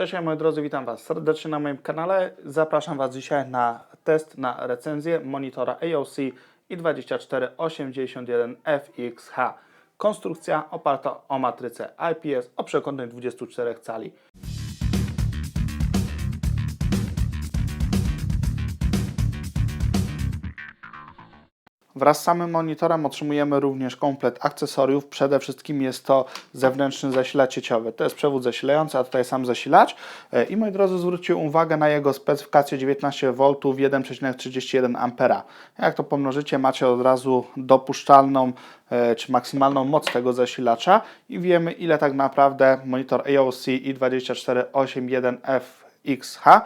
Cześć moi drodzy, witam Was serdecznie na moim kanale. Zapraszam Was dzisiaj na test, na recenzję monitora AOC i2481FXH. Konstrukcja oparta o matrycę IPS o przekątnej 24 cali. Wraz z samym monitorem otrzymujemy również komplet akcesoriów. Przede wszystkim jest to zewnętrzny zasilacz sieciowy. To jest przewód zasilający, a tutaj sam zasilacz. E, I moi drodzy, zwróćcie uwagę na jego specyfikację 19 V 1,31 A. Jak to pomnożycie, macie od razu dopuszczalną e, czy maksymalną moc tego zasilacza i wiemy ile tak naprawdę monitor AOC i24881FXH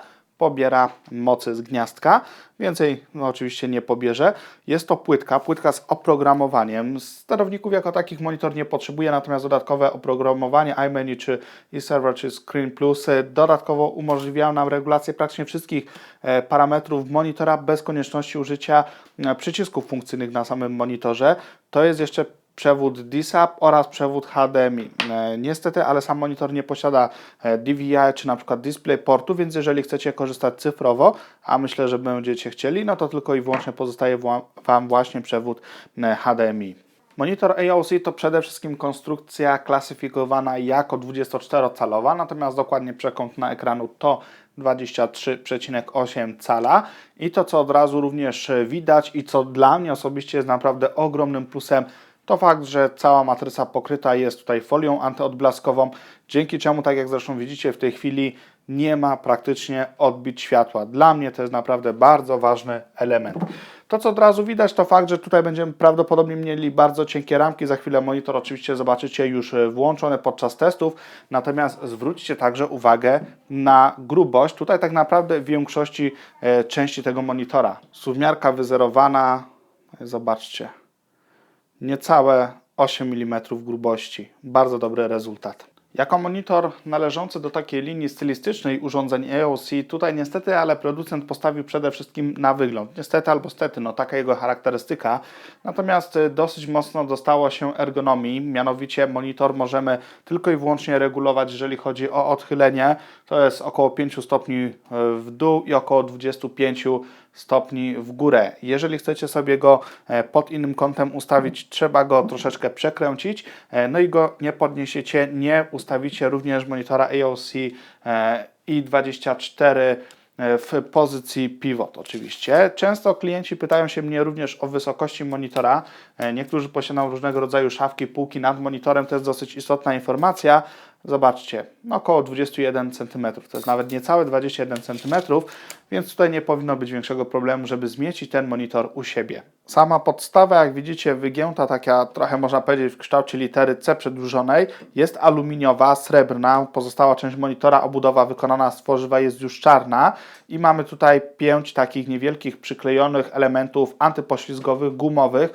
pobiera mocy z gniazdka. Więcej no, oczywiście nie pobierze. Jest to płytka, płytka z oprogramowaniem. Sterowników jako takich monitor nie potrzebuje, natomiast dodatkowe oprogramowanie iMenu czy eServer czy Screen Plus e, dodatkowo umożliwiają nam regulację praktycznie wszystkich e, parametrów monitora bez konieczności użycia e, przycisków funkcyjnych na samym monitorze. To jest jeszcze przewód DSAP oraz przewód HDMI. E, niestety, ale sam monitor nie posiada e, DVI czy na przykład DisplayPortu, więc jeżeli chcecie korzystać cyfrowo, a myślę, że będziecie chcieli, no to tylko i wyłącznie pozostaje Wam właśnie przewód e, HDMI. Monitor AOC to przede wszystkim konstrukcja klasyfikowana jako 24-calowa, natomiast dokładnie przekątna ekranu to 23,8 cala i to co od razu również widać i co dla mnie osobiście jest naprawdę ogromnym plusem to fakt, że cała matryca pokryta jest tutaj folią antyodblaskową, dzięki czemu, tak jak zresztą widzicie w tej chwili, nie ma praktycznie odbić światła. Dla mnie to jest naprawdę bardzo ważny element. To, co od razu widać, to fakt, że tutaj będziemy prawdopodobnie mieli bardzo cienkie ramki. Za chwilę monitor oczywiście zobaczycie już włączony podczas testów. Natomiast zwróćcie także uwagę na grubość. Tutaj tak naprawdę w większości e, części tego monitora. Suwmiarka wyzerowana, zobaczcie niecałe 8 mm grubości. Bardzo dobry rezultat. Jako monitor należący do takiej linii stylistycznej urządzeń EOC, tutaj niestety, ale producent postawił przede wszystkim na wygląd. Niestety albo stety, no taka jego charakterystyka. Natomiast y, dosyć mocno dostało się ergonomii, mianowicie monitor możemy tylko i wyłącznie regulować, jeżeli chodzi o odchylenie. To jest około 5 stopni y, w dół i około 25 stopni w górę. Jeżeli chcecie sobie go e, pod innym kątem ustawić, trzeba go troszeczkę przekręcić, e, no i go nie podniesiecie, nie ustawicie również monitora AOC e, i24 w pozycji pivot oczywiście. Często klienci pytają się mnie również o wysokości monitora. Niektórzy posiadają różnego rodzaju szafki, półki nad monitorem, to jest dosyć istotna informacja. Zobaczcie, no około 21 cm, to jest nawet niecałe 21 cm, więc tutaj nie powinno być większego problemu, żeby zmieścić ten monitor u siebie. Sama podstawa, jak widzicie, wygięta, taka trochę można powiedzieć w kształcie litery C przedłużonej, jest aluminiowa, srebrna. Pozostała część monitora, obudowa wykonana z tworzywa jest już czarna i mamy tutaj pięć takich niewielkich przyklejonych elementów antypoślizgowych, gumowych,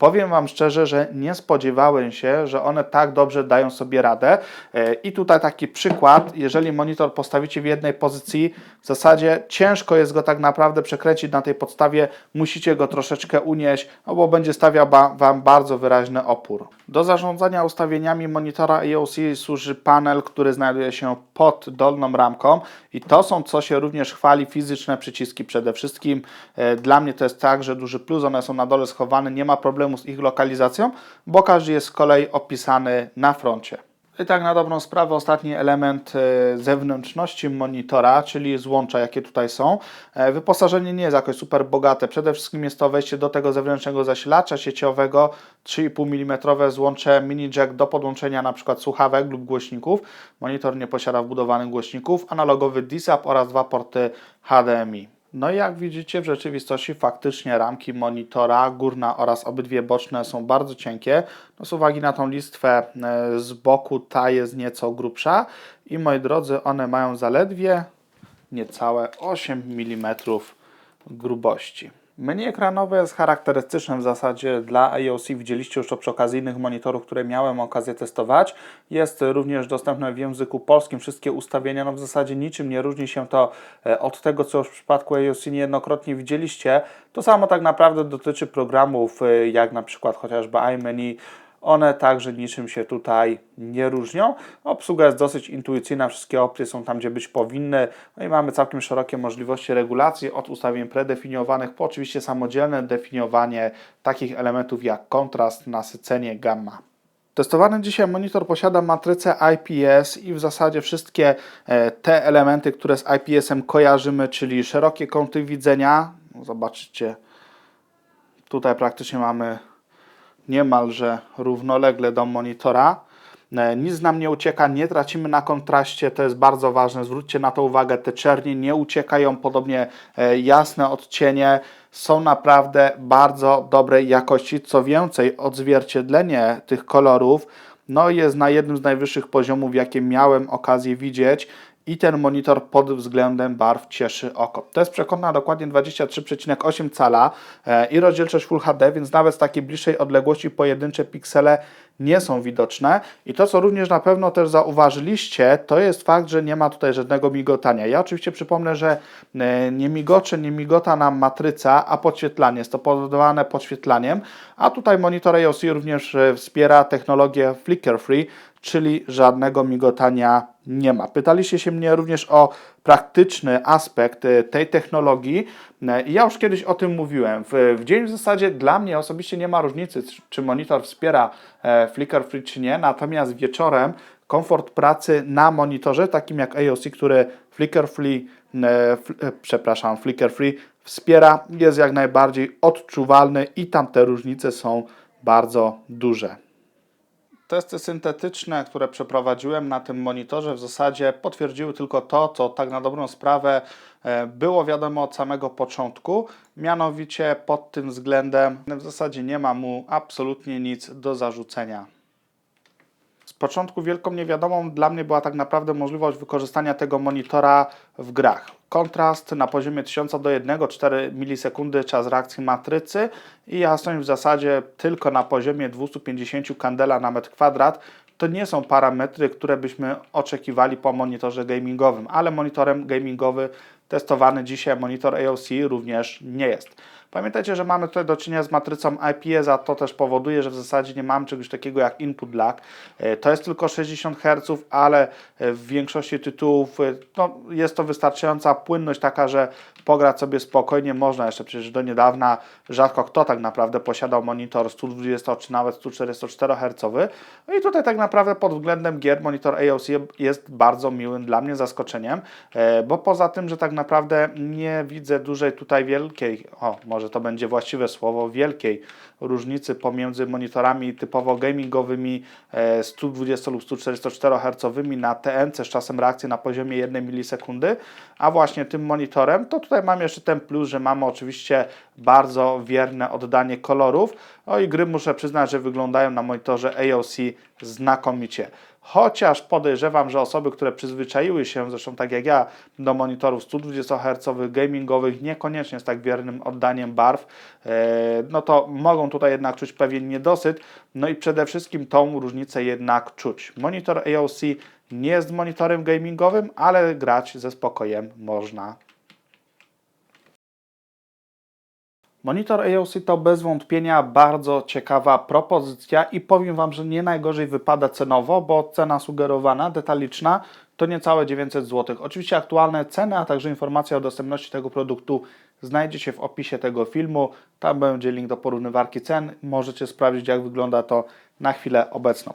powiem Wam szczerze, że nie spodziewałem się, że one tak dobrze dają sobie radę. E, I tutaj taki przykład, jeżeli monitor postawicie w jednej pozycji, w zasadzie ciężko jest go tak naprawdę przekręcić na tej podstawie, musicie go troszeczkę unieść, no bo będzie stawiał Wam bardzo wyraźny opór. Do zarządzania ustawieniami monitora EOC służy panel, który znajduje się pod dolną ramką i to są, co się również chwali, fizyczne przyciski przede wszystkim. E, dla mnie to jest tak, że duży plus, one są na dole schowane, nie ma problemu problemu z ich lokalizacją, bo każdy jest z kolei opisany na froncie. I tak na dobrą sprawę ostatni element e, zewnętrzności monitora, czyli złącza, jakie tutaj są. E, wyposażenie nie jest jakoś super bogate. Przede wszystkim jest to wejście do tego zewnętrznego zasilacza sieciowego, 3,5 mm złącze mini jack do podłączenia np. słuchawek lub głośników. Monitor nie posiada wbudowanych głośników, analogowy DSAP oraz dwa porty HDMI. No i jak widzicie w rzeczywistości faktycznie ramki monitora górna oraz obydwie boczne są bardzo cienkie. No z uwagi na tą listwę e, z boku ta jest nieco grubsza i moi drodzy one mają zaledwie niecałe 8 mm grubości. Menu ekranowe jest charakterystyczne w zasadzie dla IOC. Widzieliście już to przy okazji innych monitorów, które miałem okazję testować. Jest również dostępne w języku polskim. Wszystkie ustawienia, no w zasadzie niczym nie różni się to e, od tego, co już w przypadku IOC niejednokrotnie widzieliście. To samo tak naprawdę dotyczy programów, e, jak na przykład chociażby iMenu, One także niczym się tutaj nie różnią. Obsługa jest dosyć intuicyjna, wszystkie opcje są tam, gdzie być powinny. No i mamy całkiem szerokie możliwości regulacji od ustawień predefiniowanych po oczywiście samodzielne definiowanie takich elementów jak kontrast, nasycenie, gamma. Testowany dzisiaj monitor posiada matrycę IPS i w zasadzie wszystkie e, te elementy, które z IPS-em kojarzymy, czyli szerokie kąty widzenia. No, Zobaczycie, tutaj praktycznie mamy niemalże równolegle do monitora. E, Nic nam nie ucieka, nie tracimy na kontraście, to jest bardzo ważne. Zwróćcie na to uwagę, te czernie nie uciekają, podobnie e, jasne odcienie są naprawdę bardzo dobrej jakości. Co więcej, odzwierciedlenie tych kolorów no, jest na jednym z najwyższych poziomów, jakie miałem okazję widzieć i ten monitor pod względem barw cieszy oko. To jest przekona dokładnie 23,8 cala e, i rozdzielczość Full HD, więc nawet z takiej bliższej odległości pojedyncze piksele nie są widoczne. I to, co również na pewno też zauważyliście, to jest fakt, że nie ma tutaj żadnego migotania. Ja oczywiście przypomnę, że e, nie migocze, nie migota nam matryca, a podświetlanie. Jest to powodowane podświetlaniem, a tutaj monitor AOC również e, wspiera technologię flicker free, czyli żadnego migotania nie ma. Pytaliście się mnie również o praktyczny aspekt e, tej technologii. E, Ja już kiedyś o tym mówiłem. W, w dzień w zasadzie dla mnie osobiście nie ma różnicy, czy- monitor wspiera e, flicker free czy nie, natomiast wieczorem komfort pracy na monitorze, takim jak AOC, który flicker free, przepraszam, flicker free wspiera, jest jak najbardziej odczuwalny i tam te różnice są bardzo duże. Testy syntetyczne, które przeprowadziłem na tym monitorze, w zasadzie potwierdziły tylko to, co tak na dobrą sprawę e, było wiadomo od samego początku. Mianowicie pod tym względem w zasadzie nie ma mu absolutnie nic do zarzucenia. Początku wielką niewiadomą dla mnie była tak naprawdę możliwość wykorzystania tego monitora w grach. Kontrast na poziomie 1000 do 1, 4 milisekundy czas reakcji matrycy i jasność w zasadzie tylko na poziomie 250 kandela na metr kwadrat. To nie są parametry, które byśmy oczekiwali po monitorze gamingowym, ale monitorem gamingowy testowany dzisiaj monitor AOC również nie jest. Pamiętajcie, że mamy tutaj do czynienia z matrycą IPS, a to też powoduje, że w zasadzie nie mamy czegoś takiego jak input lag. E, To jest tylko 60 Hz, ale e, w większości tytułów e, no, jest to wystarczająca płynność taka, że pograć sobie spokojnie można. Jeszcze przecież do niedawna rzadko kto tak naprawdę posiadał monitor 120 czy nawet 144 Hz. No i tutaj tak naprawdę pod względem gier monitor AOC jest bardzo miłym dla mnie zaskoczeniem, bo poza tym, że tak naprawdę nie widzę dużej tutaj wielkiej, o może to będzie właściwe słowo, wielkiej różnicy pomiędzy monitorami typowo gamingowymi e, 120 lub 144 Hz na TNC z czasem reakcji na poziomie 1 milisekundy, a właśnie tym monitorem, to tutaj mam jeszcze ten plus, że mamy oczywiście bardzo wierne oddanie kolorów, no i gry muszę przyznać, że wyglądają na monitorze AOC znakomicie. Chociaż podejrzewam, że osoby, które przyzwyczaiły się, zresztą tak jak ja, do monitorów 120 Hz gamingowych, niekoniecznie z tak wiernym oddaniem barw, e, no to mogą tutaj jednak czuć pewien niedosyt. No i przede wszystkim tą różnicę jednak czuć. Monitor AOC nie jest monitorem gamingowym, ale grać ze spokojem można. Monitor AOC to bez wątpienia bardzo ciekawa propozycja i powiem Wam, że nie najgorzej wypada cenowo, bo cena sugerowana, detaliczna to niecałe 900 zł. Oczywiście aktualne ceny, a także informacja o dostępności tego produktu znajdziecie w opisie tego filmu. Tam będzie link do porównywarki cen. Możecie sprawdzić, jak wygląda to na chwilę obecną.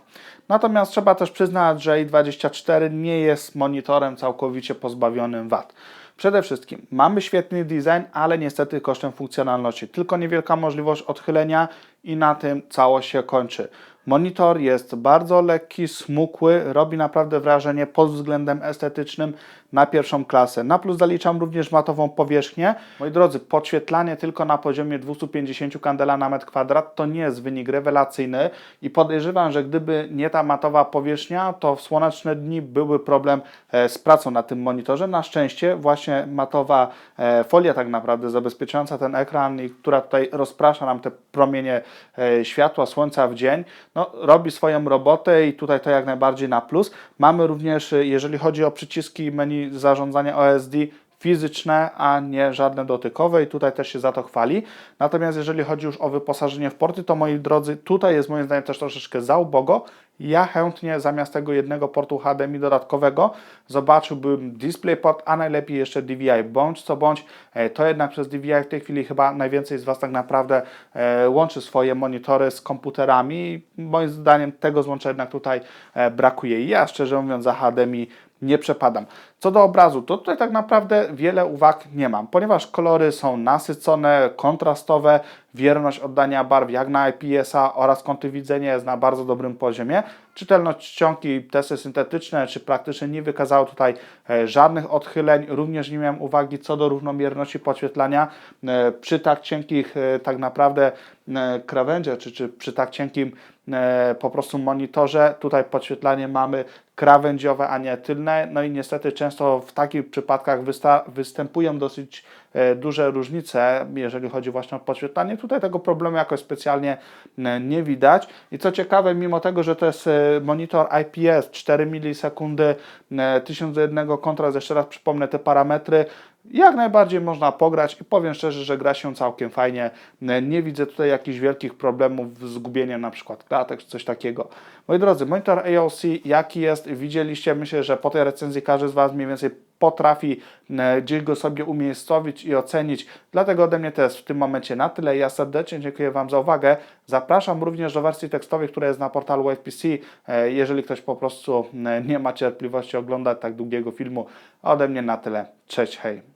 Natomiast trzeba też przyznać, że i24 nie jest monitorem całkowicie pozbawionym wad. Przede wszystkim mamy świetny design, ale niestety kosztem funkcjonalności. Tylko niewielka możliwość odchylenia i na tym całość się kończy. Monitor jest bardzo lekki, smukły, robi naprawdę wrażenie pod względem estetycznym na pierwszą klasę. Na plus zaliczam również matową powierzchnię. Moi drodzy, podświetlanie tylko na poziomie 250 kandela na metr kwadrat to nie jest wynik rewelacyjny i podejrzewam, że gdyby nie ta matowa powierzchnia, to w słoneczne dni byłby problem e, z pracą na tym monitorze. Na szczęście właśnie matowa e, folia tak naprawdę zabezpieczająca ten ekran i która tutaj rozprasza nam te promienie e, światła, słońca w dzień, no, robi swoją robotę i tutaj to jak najbardziej na plus. Mamy również, jeżeli chodzi o przyciski menu zarządzania OSD, fizyczne, a nie żadne dotykowe i tutaj też się za to chwali. Natomiast jeżeli chodzi już o wyposażenie w porty, to moi drodzy, tutaj jest moim zdaniem też troszeczkę za ubogo. Ja chętnie zamiast tego jednego portu HDMI dodatkowego zobaczyłbym DisplayPort, a najlepiej jeszcze DVI. Bądź co bądź, e, to jednak przez DVI w tej chwili chyba najwięcej z Was tak naprawdę e, łączy swoje monitory z komputerami moim zdaniem tego złącza jednak tutaj e, brakuje. Ja szczerze mówiąc za HDMI nie przepadam. Co do obrazu, to tutaj tak naprawdę wiele uwag nie mam, ponieważ kolory są nasycone, kontrastowe, wierność oddania barw jak na IPS-a oraz kąty widzenia jest na bardzo dobrym poziomie. Czytelność czcionki, testy syntetyczne czy praktyczne nie wykazały tutaj e, żadnych odchyleń. Również nie miałem uwagi co do równomierności podświetlania. E, Przy tak cienkich e, tak naprawdę krawędziach, czy, czy przy tak cienkim po prostu monitorze, tutaj podświetlanie mamy krawędziowe, a nie tylne. No i niestety często w takich przypadkach występują dosyć e, duże różnice, jeżeli chodzi właśnie o podświetlanie. Tutaj tego problemu jakoś specjalnie e, nie widać. I co ciekawe, mimo tego, że to jest e, monitor IPS 4 milisekundy, e, 1001 kontrast, jeszcze raz przypomnę te parametry, jak najbardziej można pograć i powiem szczerze, że gra się całkiem fajnie. Nie widzę tutaj jakichś wielkich problemów z zgubieniem na przykład klatek czy coś takiego. Moi drodzy, monitor AOC jaki jest, widzieliście, myślę, że po tej recenzji każdy z Was mniej więcej potrafi e, gdzieś go sobie umiejscowić i ocenić. Dlatego ode mnie to jest w tym momencie na tyle. Ja serdecznie dziękuję Wam za uwagę. Zapraszam również do wersji tekstowej, która jest na portalu FPC. E, Jeżeli ktoś po prostu e, nie ma cierpliwości oglądać tak długiego filmu, ode mnie na tyle. Cześć, hej.